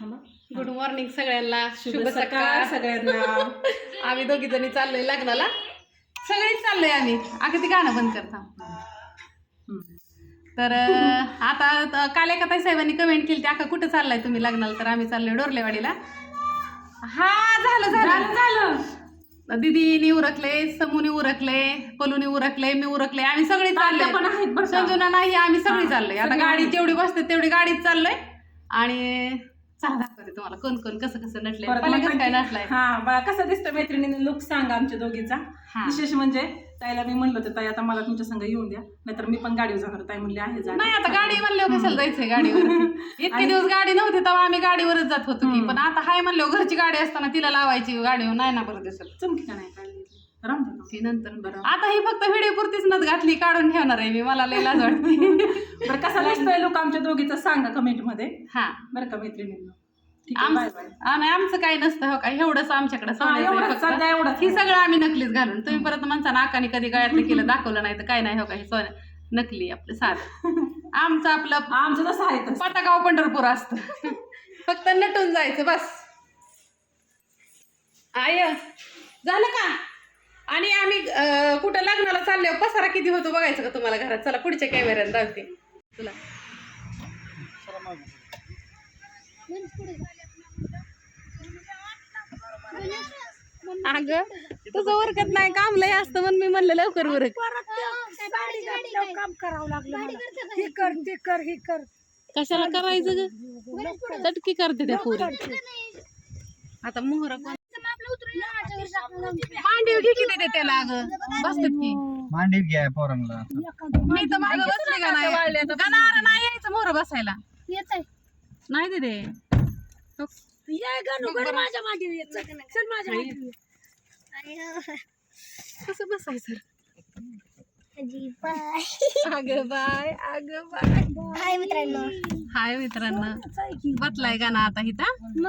Good morning सगळ्यांना. शुभ सकाळ. सगळ्यांना. आम्ही दोघी जणी चाललोय लग्नाला. सगळीच चाललोय आम्ही. अगं ती गाणं बंद करता तर आता त- काल एका ताई साहेबांनी कमेंट केली अका कुठं चाललाय तुम्ही लग्नाला? तर आम्ही चाललोय डोरलेवाडीला. हा झालं झालं. झालं दिदीनी उरकले समूनी उरकले पलूनी उरकले मी उरकले. आम्ही सगळे चाललोय? संजुना नाही आम्ही सगळी चाललोय. आता आहेत. जेवढी बसते तेवढी गाडीत चाललोय. आणि चला दाखवते तुम्हाला. कोण कोण कसं कसं नटलंय. मग कसं काय नटलाय? हा बघा कसं दिसतं मैत्रिणीने लुक सांगा आमच्या दोघीचा. हा. विशेष म्हणजे ताईला मी म्हणलं होतं ताई आता मला तुमच्या संग येऊन द्या. नाहीतर मी पण गाडीवर जाणार. ताई म्हणली आहे जा. नाही आता गाडी म्हणल्यावर कशाला जायचंय गाडीवर. इतके दिवस गाडी नव्हती तेव्हा आम्ही गाडीवरच जात होतो की. हम्म. पण आता हाय म्हणल्यावर घरची गाडी असताना तिला लावायची गाडीवर नाही ना बरं दिसत. चमकी का नाही काढली राम दे ना. ती नंतर बरं. आता ही फक्त व्हिडिओ पुरतीच नत घातली काढून ठेवणार आहे मी. मला लई लाज वाटते. बरं कसा दिसतोय लोक आमच्या दोघीचा? सांगा कमेंटमध्ये. हा. बरं का मैत्रिणींना. ठीक आहे बाय आमचं बाय आमचं काही नसतं हो का? एवढंच आमच्याकडे सोन्याचं आहे एवढं फक्त. सध्या एवढं ही सगळं आम्ही नकलीच घालून. तुम्ही परत म्हणता नाकाने कधी गळ्यातलं केलं दाखवलं नाही तर काय नाही हो का? हे नकली आपलं साधं. आमचं आपलं आमचं तसं आहे तसं. पटागाव पंढरपूर असतं. फक्त नटून जायचं बस. आय झालं का? आणि आम्ही कुठं लग्नाला चालल्यावर पसारा किती होतो बघायचं का तुम्हाला घरात? चला पुढच्या कॅमेऱ्यात दाखवते तुला अगं तुझं उरकत नाही काम लय असतं म्हणून मी म्हणलं लवकर उरक काम करावं लागलं मला. हे कर ते कर हे कर. कशाला करायचं ग? चटकी करते त्या पुरी आता मोहरा कोण मांडीव घे किती ते त्याला अगं? बसतात की. मांडीव घ्या पोरांना. मी तर मागं बसले का नाही? गणारा नाही यायचं मोहर बसायला? नाही दे दे ये गणू गण माझ्या मागे ये. चल चल माझ्या मागे ये. कसं बसायचं? अगं बाय अगं बाय. हाय मित्रांनो. हाय मित्रांनो. बसलाय का. ना आता इथं?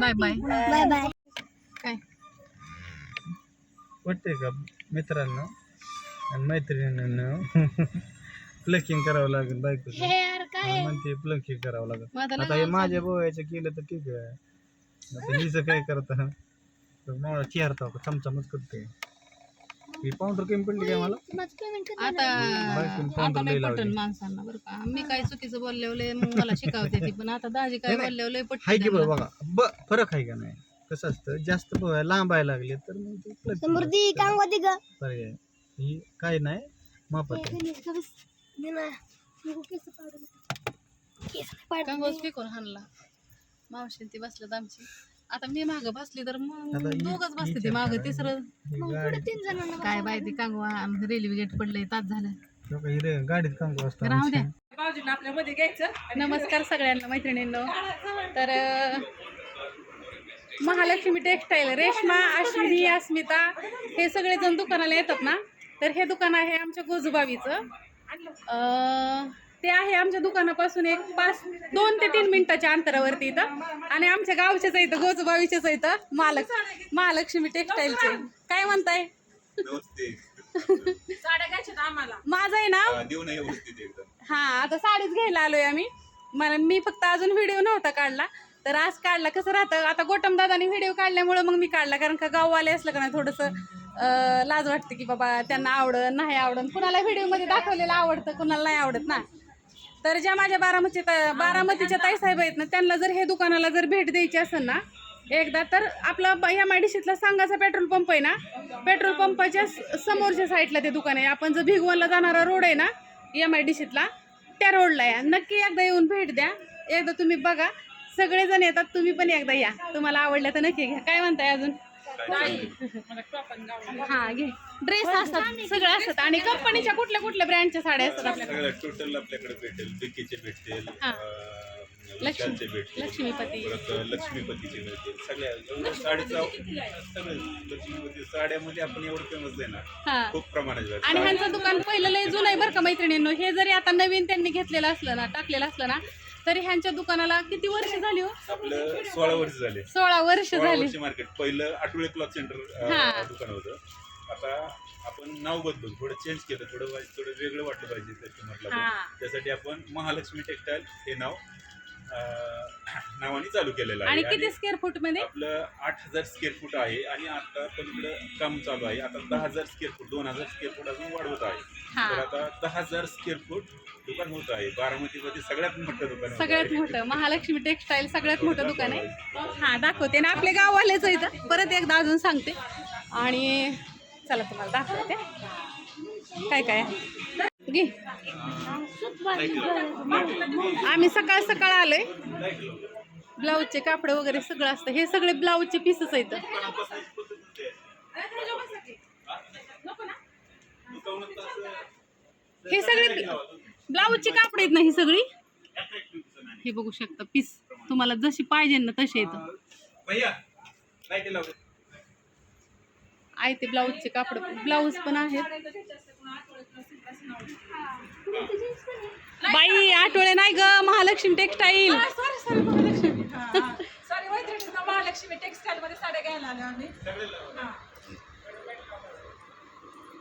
Bye bye. Bye bye. वाटतंय का मित्रांनो आणि मैत्रिणींनो? प्लकिंग करावं लागेल बायको म्हणते प्लकिंग करावं लागेल. आता हे माझ्या बोवायचं केलं तर ठीक आहे. आता हिचं काय करत मला चेहरता का चमचमच करते ही पावडर कमी पडली काय मला? आता पटन माणसांना बरं का. मी काय चुकीचं बोलले मग मला शिकावते ती पण आता दाजी काय. बोलले लय हाय की बघा. फरक आहे का नाही? कसं असतं जास्त पोहाय लांबायला लागले तर मग ते plucking समृद्धी करतात. कांगवादी ग. पर्याय ही काय नाही मापत आहे. कांगोज फेकून हाणला. मावशी ती बसल्यात आमची. आता मी माग बसली तर मग आता हि- दोघच बसते ती हिच्या माग काय? तिसरं. ही गाडी तीन जणांना काय बाय ती कांगवा रेल्वे गेट पडलंय तास झालं. लोकं ही रे- गाडीत कांगो असतो राहू द्या. भाऊजींना आपल्या मध्ये घ्यायचं नमस्कार सगळ्यांना मैत्रिणींनो. तर अं, महालक्ष्मी टेक्सटाईल रेश्मा अश्विनी अस्मिता हे सगळेजण दुकानाला येतात ना? तर हे दुकान आहे आमच्या गोजूबावीचं. अं, ते आहे आमच्या दुकानापासून एक पाच दोन ते तीन मिनिटाच्या अंतरावरती इथं. आणि आमच्या गावचेच आहे इथं गोजूबावीचेच आहे इथं महालक् महालक्ष्मी टेक्सटाईलचे. काय म्हणताय? साड्या घ्यायच्या आम्हाला. माझं आहे ना? हा आता साडीच घ्यायला आलोय आम्ही. मला मी फक्त अजून व्हिडिओ नव्हता काढला. तर आज काढला. कसं राहतं आता गोटम दादानी व्हिडिओ काढल्यामुळे मग मी काढला. कारण का गाववाले असलं का नाही थोडंसं लाज वाटते की बाबा त्यांना आवडत नाही आवडन. कुणाला व्हिडिओमध्ये दाखवलेलं आवडतं कुणाला नाही आवडत ना. तर ज्या माझ्या बारामती बारामतीच्या ताईसाहेब आहेत ना त्यांना जर हे दुकानाला जर भेट द्यायची असेल ना एकदा तर आपला ब- ह्या मायडिशीतला सांगाचा पेट्रोल पंप आहे ना पेट्रोल पंपाच्या समोरच्या साईडला ते दुकान आहे. आपण जो भिगवनला जाणारा रोड आहे ना एम आय डी सीतला त्या रोडला या. नक्की एकदा येऊन भेट द्या. एकदा तुम्ही बघा. सगळेजण येतात तुम्ही पण एकदा या. तुम्हाला आवडलं तर नक्की घ्या. काय म्हणताय अजून? हा घे. ड्रेस असतात सगळे असतात. आणि कंपनीच्या कुठल्या कुठल्या ब्रँडच्या साड्या असतात आपल्याकडे? सगळं टोटल आपल्याकडे भेटेल बिकीचे भेटतील हा. अं, लक्ष्मी- विशालचे भेटतील लक्ष्मीपती. परत लक्ष्मीपतीचे भेटतील सगळ्या एवढं साडीचा सगळं लक्ष्मीपती साड्यामध्ये आपण एवढं फेमस आहे ना हा. खूप प्रमाणात आहे. आणि ह्यांचं दुकान पहिलं लय जुनं आहे बरं का मैत्रिणींनो. हे जरी आता नवीन त्यांनी घेतलेलं असलं ना टाकलेलं असलं ना तरी ह्यांच्या दुकानाला किती वर्ष झाली हो? आपलं सोळा वर्ष झाले. सोळा वर्ष सोळा झाली. वर्ष मार्केट पहिलं आठवडे क्लॉथ सेंटर हा. दुकान होतं. आता आपण नाव बदलून थोडं चेंज केलं. थोडं वाई- थोडं वेगळं वाटलं पाहिजे कस्टमरला हा. त्यासाठी आपण महालक्ष्मी टेक्सटाईल हे नाव नावाने चालू केलेलं आणि आहे किती स्क्वेअर फूटमध्ये? आपलं आठ हजार स्क्वेअर फूट आहे आणि आता पलीकडे काम चालू आहे. आता दहा हजार स्क्वेअर फूट दोन हजार स्क्वेअर फूट अजून वाढवत आहे. हा. तर आता दहा हजार स्क्वेअर फूट दुकान होत आहे. बारामतीमध्ये सगळ्यात मोठं दुकान होत सगळ्यात आहे. मोठं. महालक्ष्मी टेक्सटाईल सगळ्यात मोठं दुकान आहे. हा दाखवते ना आपले गाववालेच आहे इथं. परत एकदा अजून सांगते. आणि चला तुम्हाला दाखवते. काय काय? आहे. घे. आम्ही सकाळ सकाळ आलोय. ब्लाऊजचे कापड वगैरे सगळं असतं. हे सगळे ब्लाऊजचे पीसच आहेत. हे सगळे ब्लाऊजची कापड आहेत ना ही सगळी? हे बघू शकता पीस तुम्हाला जशी पाहिजे ना तशी येतं. आहे ते ब्लाऊजचे कापड. ब्लाऊज पण आहेत. बाई आठवडे नाही ग Mahalakshmi textile sorry sorry Mahalakshmi. Sorry Mahalakshmi textile मध्ये साड्या घ्यायला आलो आम्ही.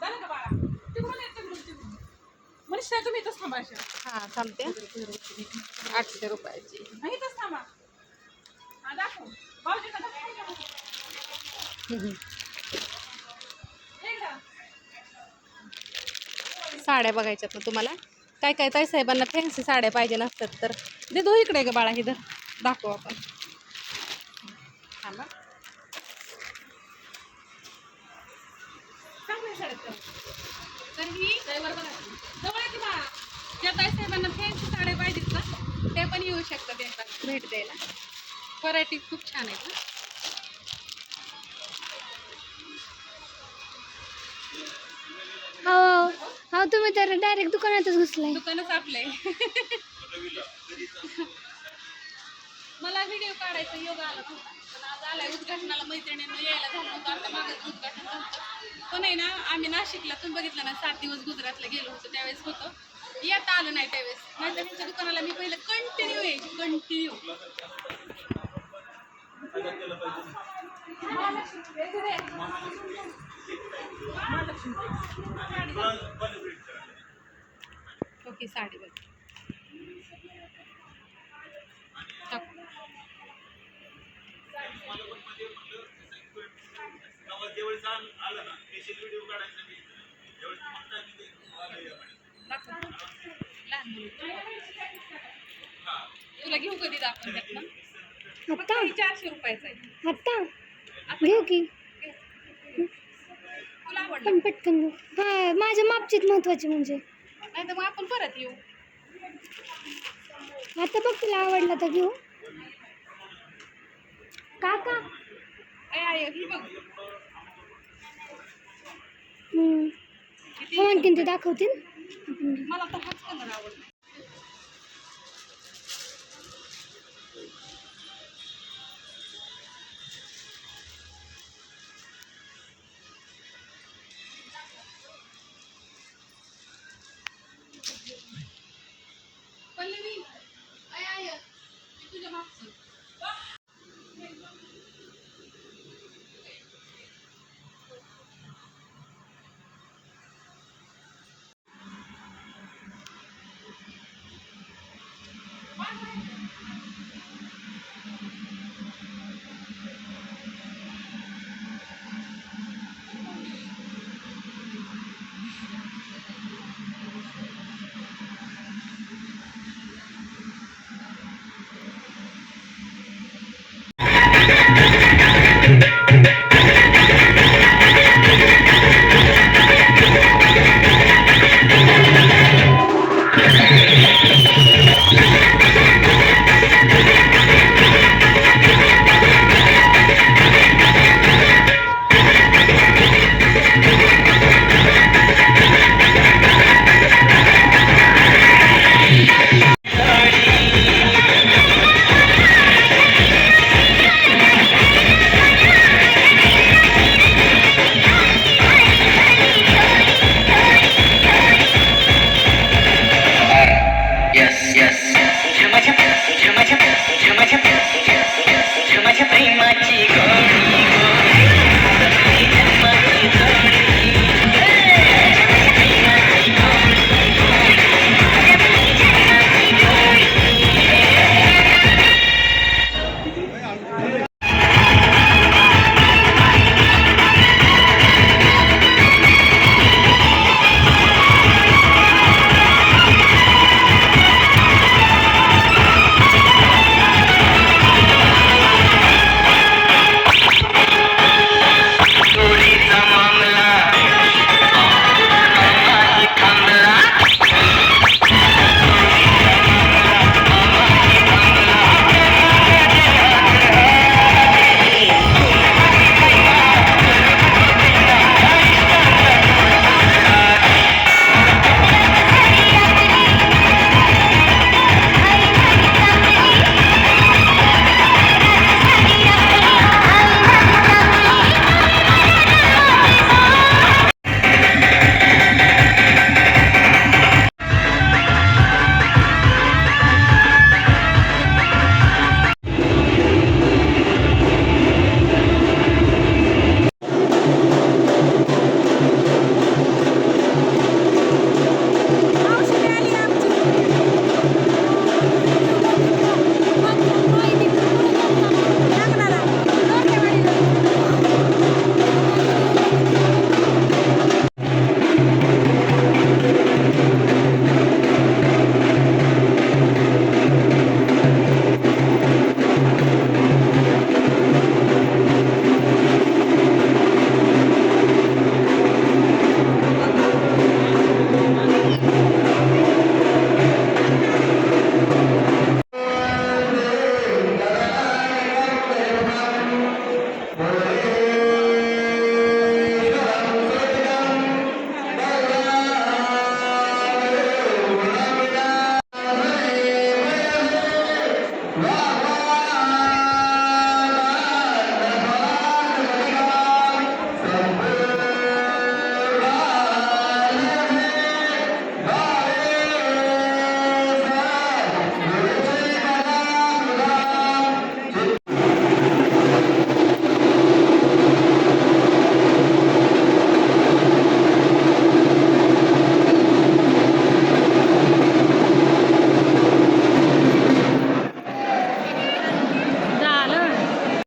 झालं का बाळा? तिकडून येते तिकडून तिकडून. मनीषा तुम्ही इथंच थांबा अशा. हा चालते आठशे रुपयाची. इथंच थांबा. हा दाखव. साड्या बघायच्यात ना तुम्हाला? काय काय ताई साहेबांना फॅन्सी साड्या पाहिजे नसतात तर. दे दो इकडे ग बाळा इथं. दाखवू आपण. थांबा. चांगल्या साड्यात तर ही ज्या ताई साहेबांना फॅन्सी साड्या पाहिजेत ना ते पण येऊ शकतात एकदा भेट द्यायला. व्हरायटी खूप छान आहेत ना. हो. अहो तुम्ही तर डायरेक्ट दुकानातच घुसलाय. दुकानच आपलंय. मला व्हिडिओ काढायचा योग आला पण आज आलाय उद्घाटनाला मैत्रिणींना यायला झालं होतं. आता मागच उद्घाटन झालं पण आहे ना आम्ही नाशिकला तुम्ही बघितलं ना सात दिवस गुजरातला गेलो होतो त्यावेळेस होतो. येता आलं नाही त्यावेळेस. नाहीतर त्यांच्या दुकानाला मी पहिलं कंटिन्यू यायची कंटिन्यू ओके साडी बघ. तुला घेऊ कधी दाखवून त्यातनं चारशे रुपयाचं आहे. घेऊ की. पण पटकन घेऊ हा माझ्या मापचीत महत्वाची म्हणजे. नाही तर मग आपण परत येऊ. आता बघ तुला आवडला तर घेऊ. काका. आय ही बघ. हम्म. किती हो आणखीन ते दाखवतील. मला तर हाच कलर आवडला